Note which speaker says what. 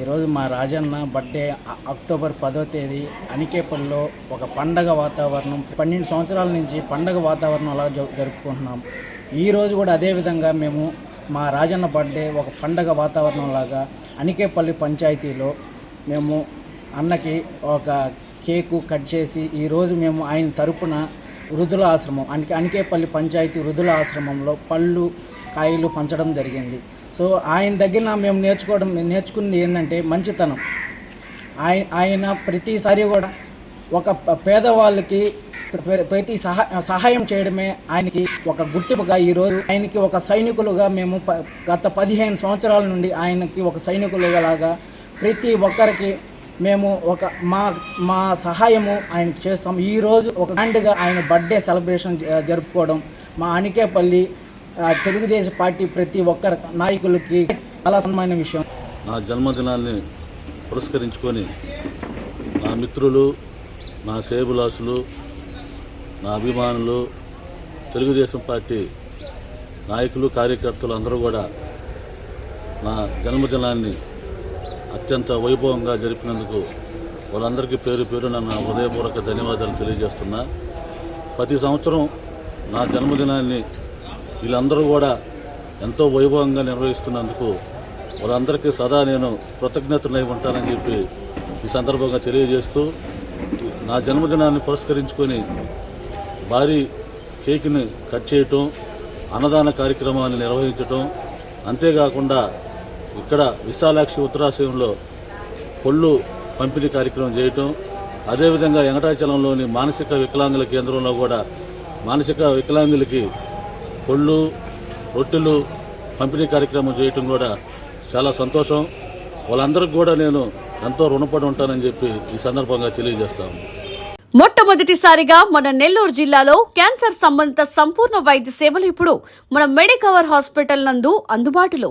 Speaker 1: ఈరోజు మా Rajanna birthday October పదో తేదీ అనికేపల్లిలో ఒక పండగ వాతావరణం పన్నెండు సంవత్సరాల నుంచి పండగ వాతావరణం అలా జ- జరుపుకుంటున్నాం. ఈరోజు కూడా అదేవిధంగా మేము మా రాజన్న బర్త్డే ఒక పండగ వాతావరణం లాగా అనికేపల్లి పంచాయతీలో మేము అన్నకి ఒక కేకు కట్ చేసి ఈరోజు మేము ఆయన తరపున వృద్ధుల ఆశ్రమం అనికి అనికేపల్లి పంచాయతీ వృద్ధుల ఆశ్రమంలో పళ్ళు కాయలు పంచడం జరిగింది. సో ఆయన దగ్గర మేము నేర్చుకోవడం నేర్చుకున్నది ఏంటంటే మంచితనం. ఆయన ఆయన ప్రతిసారి కూడా ఒక పేదవాళ్ళకి ప్రతి సహా సహాయం చేయడమే ఆయనకి ఒక గుర్తింపుగా ఈరోజు ఆయనకి ఒక సైనికులుగా మేము ప- గత పదిహేను సంవత్సరాల నుండి ఆయనకి ఒక సైనికులుగా లాగా ప్రతి ఒక్కరికి మేము ఒక మా మా సహాయము ఆయనకి చేస్తాం. ఈరోజు ఒక గ్రాండ్గా ఆయన బర్త్డే సెలబ్రేషన్ జరుపుకోవడం మా అనికేపల్లి తెలుగుదేశం పార్టీ ప్రతి ఒక్కరి నాయకులకి చాలా సన్మాన విషయం.
Speaker 2: నా జన్మదినాన్ని పురస్కరించుకొని నా మిత్రులు నా సేబులాసులు నా అభిమానులు తెలుగుదేశం పార్టీ నాయకులు కార్యకర్తలు అందరూ కూడా నా జన్మదినాన్ని అత్యంత వైభవంగా జరిపినందుకు వాళ్ళందరికీ పేరు పేరు నన్ను హృదయపూర్వక ధన్యవాదాలు తెలియజేస్తున్నా. ప్రతి సంవత్సరం నా జన్మదినాన్ని వీళ్ళందరూ కూడా ఎంతో వైభవంగా నిర్వహిస్తున్నందుకు వాళ్ళందరికీ సదా నేను కృతజ్ఞతలై ఉంటానని చెప్పి ఈ సందర్భంగా తెలియజేస్తూ నా జన్మదినాన్ని పురస్కరించుకొని భారీ కేక్ని కట్ చేయటం అన్నదాన కార్యక్రమాన్ని నిర్వహించటం అంతేకాకుండా ఇక్కడ విశాలాక్షి ఉత్తరాశయంలో పళ్ళు పంపిణీ కార్యక్రమం చేయటం అదేవిధంగా వెంకటాచలంలోని మానసిక వికలాంగుల కేంద్రంలో కూడా మానసిక వికలాంగులకి కొళ్ళు రొట్టెలు పంపిణీ కార్యక్రమం చేయటం కూడా చాలా సంతోషం. వాళ్ళందరికీ కూడా నేను ఎంతో రుణపడి ఉంటానని చెప్పి ఈ సందర్భంగా తెలియజేస్తాను
Speaker 3: మొట్టమొదటిసారిగా మన నెల్లూరు జిల్లాలో క్యాన్సర్ సంబంధిత సంపూర్ణ వైద్య సేవలు ఇప్పుడు మన మెడికవర్ హాస్పిటల్ నందు అందుబాటులో.